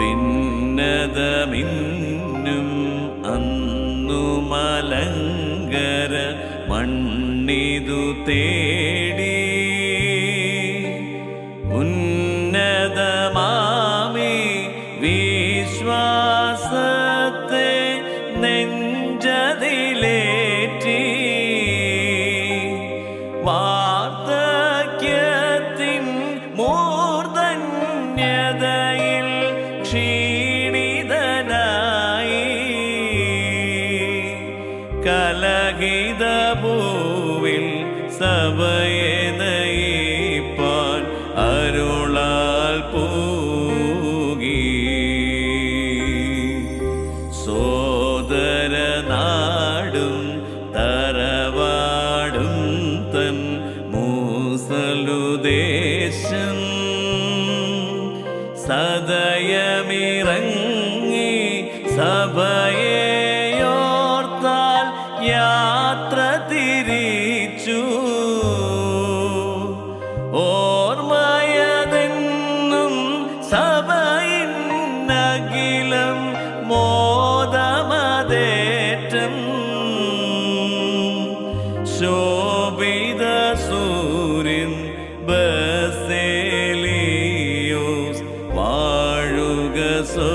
ഭിന്നതമിന്നും അന്നു മലങ്കര മണ്ണിതു തേടി ഉന്നതമാമി വിശ്വാസത്തെ നെഞ്ചതിലേറ്റി വാർദ്ധക്യത്തിൻ മൂർധന്യതയിൽ കലഹിത പൂവിൽ സഭയെ അരുളാൽ പൂകി. സോദരനാടും തറവാടും തൻ മൂസലുദേശം. സദയമിറങ്ങി സഭയെയോർത്താൽ യാത്ര തിരിച്ചു ഓർമ്മയതെന്നും സഭയിന്നകിലം മോദമതേറ്റം. ശോഭിത സൂര്യൻ ബസേലിയോസ് വാഴുക സോ